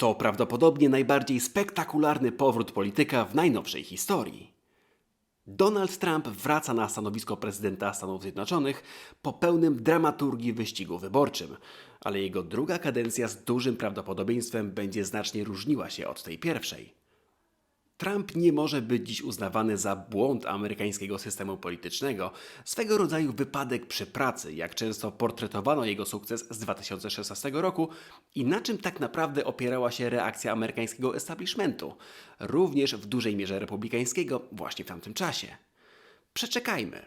To prawdopodobnie najbardziej spektakularny powrót polityka w najnowszej historii. Donald Trump wraca na stanowisko prezydenta Stanów Zjednoczonych po pełnym dramaturgii wyścigu wyborczym, ale jego druga kadencja z dużym prawdopodobieństwem będzie znacznie różniła się od tej pierwszej. Trump nie może być dziś uznawany za błąd amerykańskiego systemu politycznego, swego rodzaju wypadek przy pracy, jak często portretowano jego sukces z 2016 roku i na czym tak naprawdę opierała się reakcja amerykańskiego establishmentu, również w dużej mierze republikańskiego właśnie w tamtym czasie. Przeczekajmy.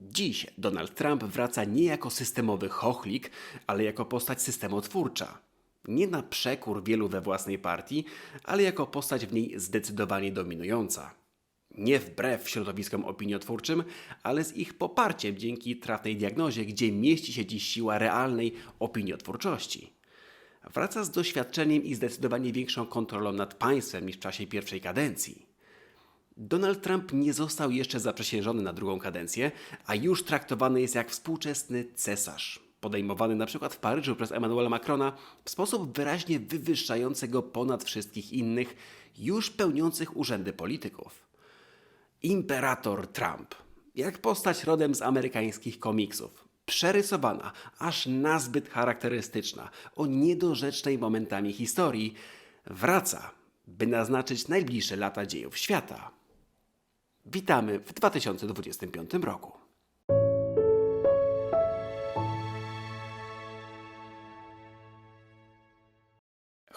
Dziś Donald Trump wraca nie jako systemowy chochlik, ale jako postać systemotwórcza. Nie na przekór wielu we własnej partii, ale jako postać w niej zdecydowanie dominująca. Nie wbrew środowiskom opiniotwórczym, ale z ich poparciem dzięki trafnej diagnozie, gdzie mieści się dziś siła realnej opiniotwórczości. Wraca z doświadczeniem i zdecydowanie większą kontrolą nad państwem niż w czasie pierwszej kadencji. Donald Trump nie został jeszcze zaprzysiężony na drugą kadencję, a już traktowany jest jak współczesny cesarz, podejmowany na przykład w Paryżu przez Emmanuela Macrona w sposób wyraźnie wywyższający go ponad wszystkich innych, już pełniących urzędy polityków. Imperator Trump, jak postać rodem z amerykańskich komiksów, przerysowana, aż nazbyt charakterystyczna, o niedorzecznej momentami historii, wraca, by naznaczyć najbliższe lata dziejów świata. Witamy w 2025 roku.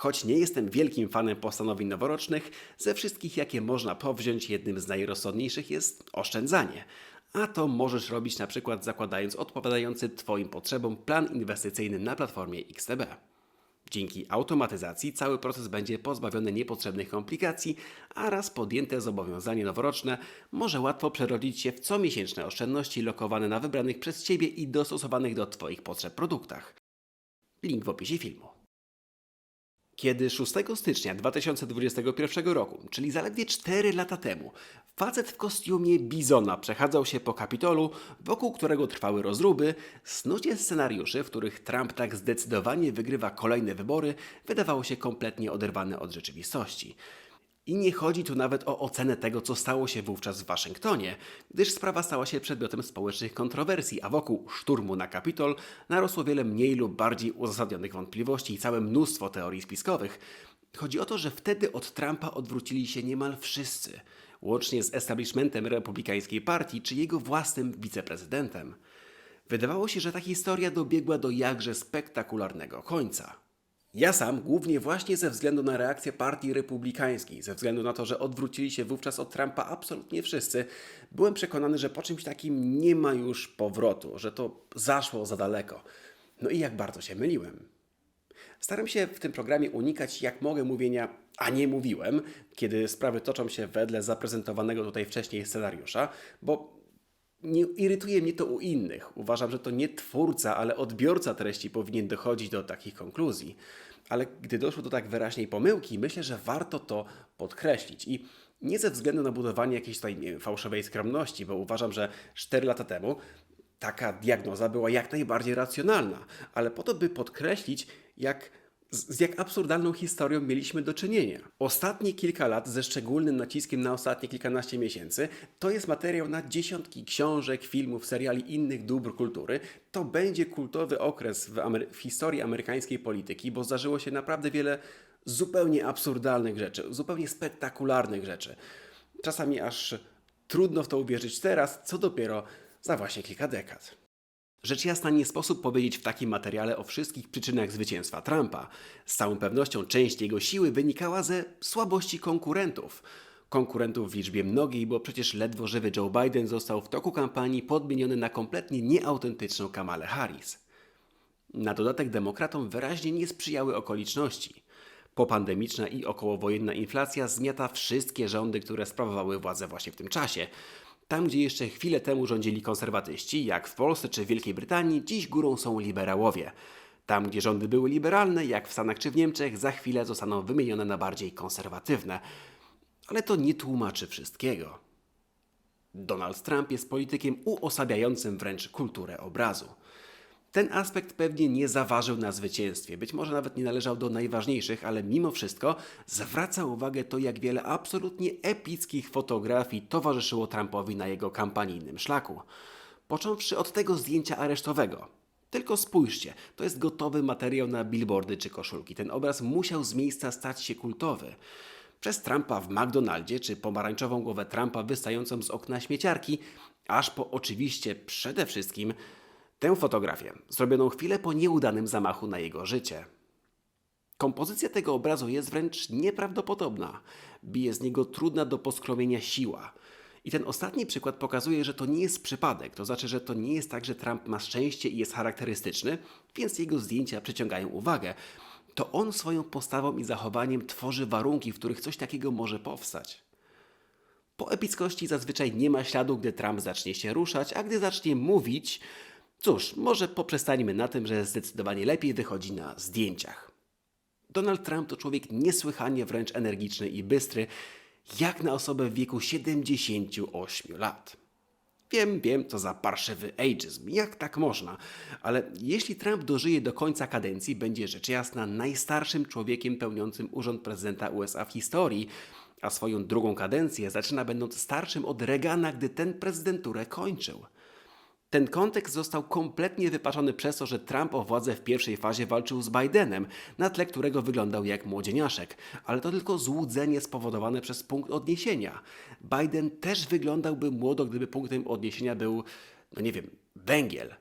Choć nie jestem wielkim fanem postanowień noworocznych, ze wszystkich jakie można powziąć, jednym z najrozsądniejszych jest oszczędzanie. A to możesz robić na przykład zakładając odpowiadający Twoim potrzebom plan inwestycyjny na platformie XTB. Dzięki automatyzacji cały proces będzie pozbawiony niepotrzebnych komplikacji, a raz podjęte zobowiązanie noworoczne może łatwo przerodzić się w comiesięczne oszczędności lokowane na wybranych przez Ciebie i dostosowanych do Twoich potrzeb produktach. Link w opisie filmu. Kiedy 6 stycznia 2021 roku, czyli zaledwie 4 lata temu, facet w kostiumie bizona przechadzał się po Kapitolu, wokół którego trwały rozruby, snucie scenariuszy, w których Trump tak zdecydowanie wygrywa kolejne wybory, wydawało się kompletnie oderwane od rzeczywistości. I nie chodzi tu nawet o ocenę tego, co stało się wówczas w Waszyngtonie, gdyż sprawa stała się przedmiotem społecznych kontrowersji, a wokół szturmu na Kapitol narosło wiele mniej lub bardziej uzasadnionych wątpliwości i całe mnóstwo teorii spiskowych. Chodzi o to, że wtedy od Trumpa odwrócili się niemal wszyscy, łącznie z establishmentem republikańskiej partii czy jego własnym wiceprezydentem. Wydawało się, że ta historia dobiegła do jakże spektakularnego końca. Ja sam, głównie właśnie ze względu na reakcję partii republikańskiej, ze względu na to, że odwrócili się wówczas od Trumpa absolutnie wszyscy, byłem przekonany, że po czymś takim nie ma już powrotu, że to zaszło za daleko. No i jak bardzo się myliłem. Staram się w tym programie unikać jak mogę mówienia, a nie mówiłem, kiedy sprawy toczą się wedle zaprezentowanego tutaj wcześniej scenariusza, bo nie irytuje mnie to u innych. Uważam, że to nie twórca, ale odbiorca treści powinien dochodzić do takich konkluzji. Ale gdy doszło do tak wyraźnej pomyłki, myślę, że warto to podkreślić. I nie ze względu na budowanie jakiejś tutaj wiem, fałszywej skromności, bo uważam, że 4 lata temu taka diagnoza była jak najbardziej racjonalna, ale po to, by podkreślić, jak z jak absurdalną historią mieliśmy do czynienia. Ostatnie kilka lat, ze szczególnym naciskiem na ostatnie kilkanaście miesięcy, to jest materiał na dziesiątki książek, filmów, seriali innych dóbr kultury. To będzie kultowy okres w, Amery- w historii amerykańskiej polityki, bo zdarzyło się naprawdę wiele zupełnie absurdalnych rzeczy, zupełnie spektakularnych rzeczy. Czasami aż trudno w to uwierzyć teraz, co dopiero za właśnie kilka dekad. Rzecz jasna nie sposób powiedzieć w takim materiale o wszystkich przyczynach zwycięstwa Trumpa. Z całą pewnością część jego siły wynikała ze słabości konkurentów. Konkurentów w liczbie mnogiej, bo przecież ledwo żywy Joe Biden został w toku kampanii podmieniony na kompletnie nieautentyczną Kamalę Harris. Na dodatek demokratom wyraźnie nie sprzyjały okoliczności. Popandemiczna i okołowojenna inflacja zmiata wszystkie rządy, które sprawowały władzę właśnie w tym czasie. Tam, gdzie jeszcze chwilę temu rządzili konserwatyści, jak w Polsce czy Wielkiej Brytanii, dziś górą są liberałowie. Tam, gdzie rządy były liberalne, jak w Stanach czy w Niemczech, za chwilę zostaną wymienione na bardziej konserwatywne. Ale to nie tłumaczy wszystkiego. Donald Trump jest politykiem uosabiającym wręcz kulturę obrazu. Ten aspekt pewnie nie zaważył na zwycięstwie, być może nawet nie należał do najważniejszych, ale mimo wszystko zwraca uwagę to, jak wiele absolutnie epickich fotografii towarzyszyło Trumpowi na jego kampanijnym szlaku. Począwszy od tego zdjęcia aresztowego. Tylko spójrzcie, to jest gotowy materiał na billboardy czy koszulki. Ten obraz musiał z miejsca stać się kultowy. Przez Trumpa w McDonaldzie, czy pomarańczową głowę Trumpa wystającą z okna śmieciarki, aż po oczywiście przede wszystkim tę fotografię, zrobioną chwilę po nieudanym zamachu na jego życie. Kompozycja tego obrazu jest wręcz nieprawdopodobna. Bije z niego trudna do poskromienia siła. I ten ostatni przykład pokazuje, że to nie jest przypadek. To znaczy, że to nie jest tak, że Trump ma szczęście i jest charakterystyczny, więc jego zdjęcia przyciągają uwagę. To on swoją postawą i zachowaniem tworzy warunki, w których coś takiego może powstać. Po epickości zazwyczaj nie ma śladu, gdy Trump zacznie się ruszać, a gdy zacznie mówić, cóż, może poprzestańmy na tym, że zdecydowanie lepiej wychodzi na zdjęciach. Donald Trump to człowiek niesłychanie wręcz energiczny i bystry, jak na osobę w wieku 78 lat. Wiem, wiem, co za parszywy ageizm, jak tak można, ale jeśli Trump dożyje do końca kadencji, będzie rzecz jasna najstarszym człowiekiem pełniącym urząd prezydenta USA w historii, a swoją drugą kadencję zaczyna będąc starszym od Reagana, gdy ten prezydenturę kończył. Ten kontekst został kompletnie wypaczony przez to, że Trump o władzę w pierwszej fazie walczył z Bidenem, na tle którego wyglądał jak młodzieniaszek, ale to tylko złudzenie spowodowane przez punkt odniesienia. Biden też wyglądałby młodo, gdyby punktem odniesienia był, no nie wiem, węgiel.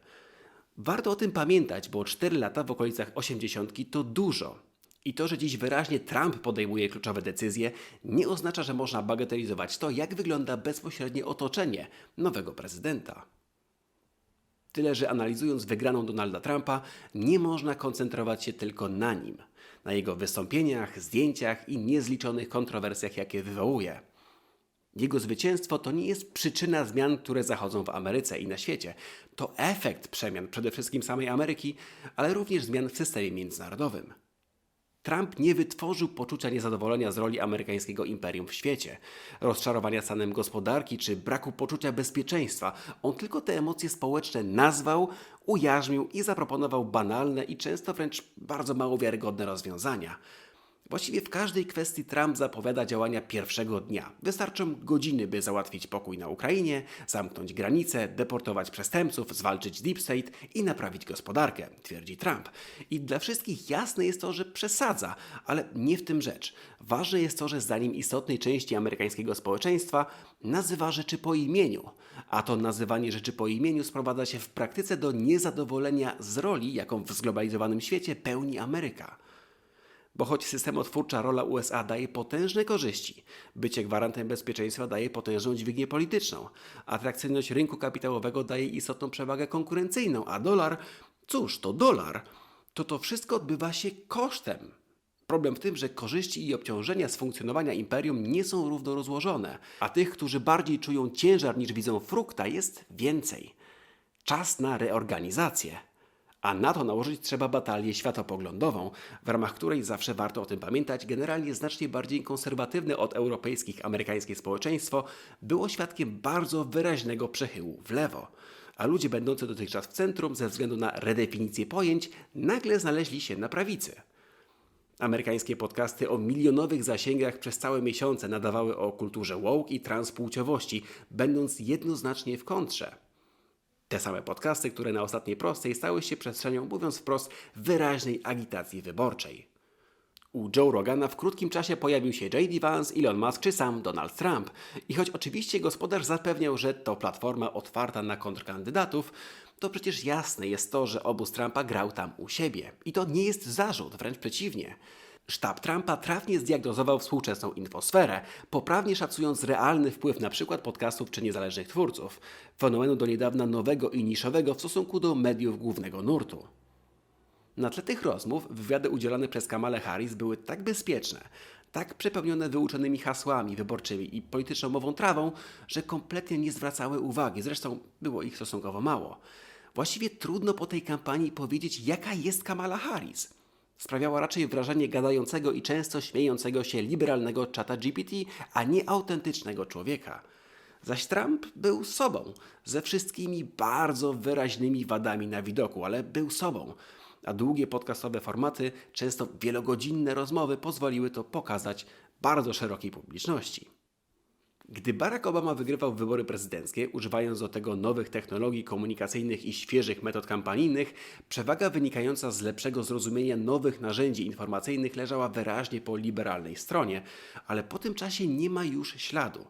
Warto o tym pamiętać, bo 4 lata w okolicach 80 to dużo. I to, że dziś wyraźnie Trump podejmuje kluczowe decyzje, nie oznacza, że można bagatelizować to, jak wygląda bezpośrednie otoczenie nowego prezydenta. Tyle, że analizując wygraną Donalda Trumpa, nie można koncentrować się tylko na nim, na jego wystąpieniach, zdjęciach i niezliczonych kontrowersjach, jakie wywołuje. Jego zwycięstwo to nie jest przyczyna zmian, które zachodzą w Ameryce i na świecie. To efekt przemian przede wszystkim samej Ameryki, ale również zmian w systemie międzynarodowym. Trump nie wytworzył poczucia niezadowolenia z roli amerykańskiego imperium w świecie, rozczarowania stanem gospodarki czy braku poczucia bezpieczeństwa. On tylko te emocje społeczne nazwał, ujarzmił i zaproponował banalne i często wręcz bardzo mało wiarygodne rozwiązania. Właściwie w każdej kwestii Trump zapowiada działania pierwszego dnia. Wystarczą godziny, by załatwić pokój na Ukrainie, zamknąć granice, deportować przestępców, zwalczyć deep state i naprawić gospodarkę, twierdzi Trump. I dla wszystkich jasne jest to, że przesadza, ale nie w tym rzecz. Ważne jest to, że zdaniem istotnej części amerykańskiego społeczeństwa nazywa rzeczy po imieniu. A to nazywanie rzeczy po imieniu sprowadza się w praktyce do niezadowolenia z roli, jaką w zglobalizowanym świecie pełni Ameryka. Bo choć systemotwórcza rola USA daje potężne korzyści, bycie gwarantem bezpieczeństwa daje potężną dźwignię polityczną, atrakcyjność rynku kapitałowego daje istotną przewagę konkurencyjną, a dolar, cóż, to dolar, to to wszystko odbywa się kosztem. Problem w tym, że korzyści i obciążenia z funkcjonowania imperium nie są równo rozłożone, a tych, którzy bardziej czują ciężar niż widzą frukta, jest więcej. Czas na reorganizację. A na to nałożyć trzeba batalię światopoglądową, w ramach której zawsze warto o tym pamiętać, generalnie znacznie bardziej konserwatywne od europejskich amerykańskie społeczeństwo było świadkiem bardzo wyraźnego przechyłu w lewo. A ludzie będący dotychczas w centrum ze względu na redefinicję pojęć nagle znaleźli się na prawicy. Amerykańskie podcasty o milionowych zasięgach przez całe miesiące nadawały o kulturze woke i transpłciowości, będąc jednoznacznie w kontrze. Te same podcasty, które na ostatniej prostej stały się przestrzenią, mówiąc wprost, wyraźnej agitacji wyborczej. U Joe Rogana w krótkim czasie pojawił się J.D. Vance, Elon Musk czy sam Donald Trump. I choć oczywiście gospodarz zapewniał, że to platforma otwarta na kontrkandydatów, to przecież jasne jest to, że obóz Trumpa grał tam u siebie. I to nie jest zarzut, wręcz przeciwnie. Sztab Trumpa trafnie zdiagnozował współczesną infosferę, poprawnie szacując realny wpływ np. podcastów czy niezależnych twórców, fenomenu do niedawna nowego i niszowego w stosunku do mediów głównego nurtu. Na tle tych rozmów wywiady udzielane przez Kamale Harris były tak bezpieczne, tak przepełnione wyuczonymi hasłami wyborczymi i polityczną mową trawą, że kompletnie nie zwracały uwagi, zresztą było ich stosunkowo mało. Właściwie trudno po tej kampanii powiedzieć, jaka jest Kamala Harris – sprawiała raczej wrażenie gadającego i często śmiejącego się liberalnego czata GPT, a nie autentycznego człowieka. Zaś Trump był sobą, ze wszystkimi bardzo wyraźnymi wadami na widoku, ale był sobą. A długie podcastowe formaty, często wielogodzinne rozmowy pozwoliły to pokazać bardzo szerokiej publiczności. Gdy Barack Obama wygrywał wybory prezydenckie, używając do tego nowych technologii komunikacyjnych i świeżych metod kampanijnych, przewaga wynikająca z lepszego zrozumienia nowych narzędzi informacyjnych leżała wyraźnie po liberalnej stronie, ale po tym czasie nie ma już śladu.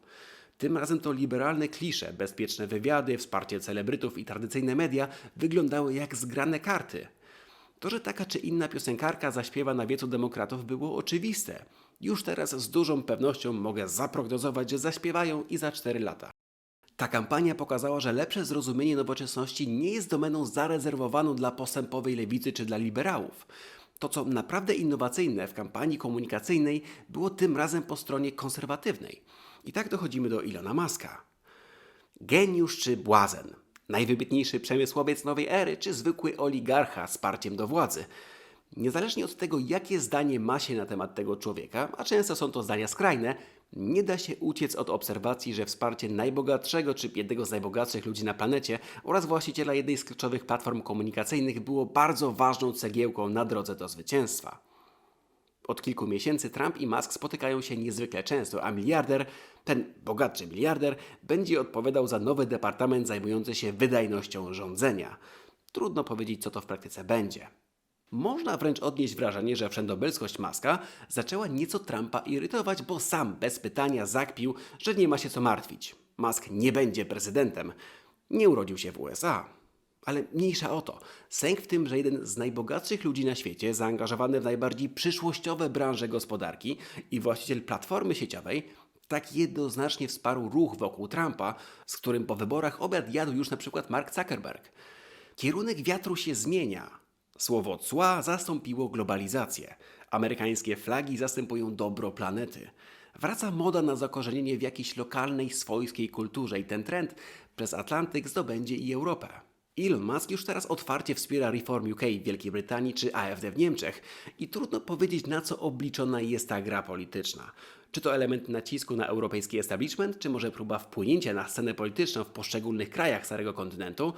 Tym razem to liberalne klisze, bezpieczne wywiady, wsparcie celebrytów i tradycyjne media wyglądały jak zgrane karty. To, że taka czy inna piosenkarka zaśpiewa na wiecu demokratów było oczywiste. Już teraz z dużą pewnością mogę zaprognozować, że zaśpiewają i za 4 lata. Ta kampania pokazała, że lepsze zrozumienie nowoczesności nie jest domeną zarezerwowaną dla postępowej lewicy czy dla liberałów. To, co naprawdę innowacyjne w kampanii komunikacyjnej, było tym razem po stronie konserwatywnej. I tak dochodzimy do Ilona Maska. Geniusz czy błazen? Najwybitniejszy przemysłowiec nowej ery, czy zwykły oligarcha z parciem do władzy? Niezależnie od tego, jakie zdanie ma się na temat tego człowieka, a często są to zdania skrajne, nie da się uciec od obserwacji, że wsparcie najbogatszego czy jednego z najbogatszych ludzi na planecie oraz właściciela jednej z kluczowych platform komunikacyjnych było bardzo ważną cegiełką na drodze do zwycięstwa. Od kilku miesięcy Trump i Musk spotykają się niezwykle często, a miliarder, ten bogatszy miliarder, będzie odpowiadał za nowy departament zajmujący się wydajnością rządzenia. Trudno powiedzieć, co to w praktyce będzie. Można wręcz odnieść wrażenie, że wszędobylskość Maska zaczęła nieco Trumpa irytować, bo sam bez pytania zakpił, że nie ma się co martwić. Musk nie będzie prezydentem. Nie urodził się w USA. Ale mniejsza o to. Sęk w tym, że jeden z najbogatszych ludzi na świecie, zaangażowany w najbardziej przyszłościowe branże gospodarki i właściciel platformy sieciowej, tak jednoznacznie wsparł ruch wokół Trumpa, z którym po wyborach obiad jadł już na przykład Mark Zuckerberg. Kierunek wiatru się zmienia. Słowo cła zastąpiło globalizację. Amerykańskie flagi zastępują dobro planety. Wraca moda na zakorzenienie w jakiejś lokalnej, swojskiej kulturze i ten trend przez Atlantyk zdobędzie i Europę. Elon Musk już teraz otwarcie wspiera Reform UK w Wielkiej Brytanii czy AfD w Niemczech i trudno powiedzieć na co obliczona jest ta gra polityczna. Czy to element nacisku na europejski establishment, czy może próba wpłynięcia na scenę polityczną w poszczególnych krajach Starego Kontynentu?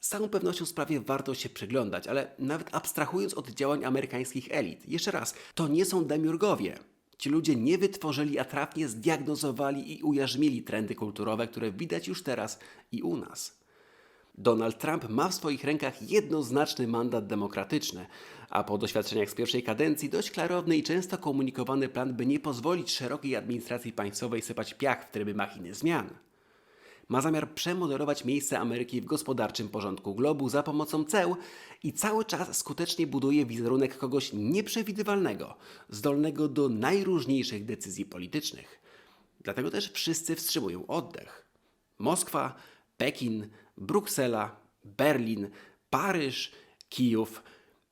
Z całą pewnością sprawie warto się przyglądać, ale nawet abstrahując od działań amerykańskich elit, jeszcze raz, to nie są demiurgowie. Ci ludzie nie wytworzyli, a trafnie zdiagnozowali i ujarzmili trendy kulturowe, które widać już teraz i u nas. Donald Trump ma w swoich rękach jednoznaczny mandat demokratyczny, a po doświadczeniach z pierwszej kadencji dość klarowny i często komunikowany plan, by nie pozwolić szerokiej administracji państwowej sypać piach w tryby machiny zmian. Ma zamiar przemodelować miejsce Ameryki w gospodarczym porządku globu za pomocą ceł i cały czas skutecznie buduje wizerunek kogoś nieprzewidywalnego, zdolnego do najróżniejszych decyzji politycznych. Dlatego też wszyscy wstrzymują oddech. Moskwa, Pekin, Bruksela, Berlin, Paryż, Kijów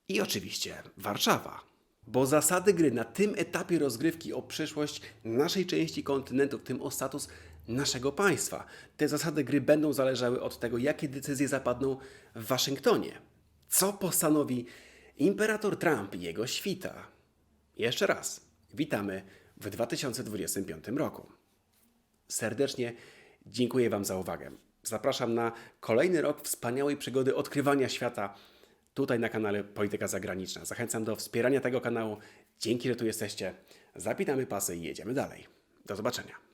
i oczywiście Warszawa. Bo zasady gry na tym etapie rozgrywki o przyszłość naszej części kontynentu, w tym o status naszego państwa, te zasady gry będą zależały od tego, jakie decyzje zapadną w Waszyngtonie. Co postanowi imperator Trump i jego świta? Jeszcze raz, witamy w 2025 roku. Serdecznie dziękuję Wam za uwagę. Zapraszam na kolejny rok wspaniałej przygody odkrywania świata tutaj na kanale Polityka Zagraniczna. Zachęcam do wspierania tego kanału. Dzięki, że tu jesteście. Zapinamy pasy i jedziemy dalej. Do zobaczenia.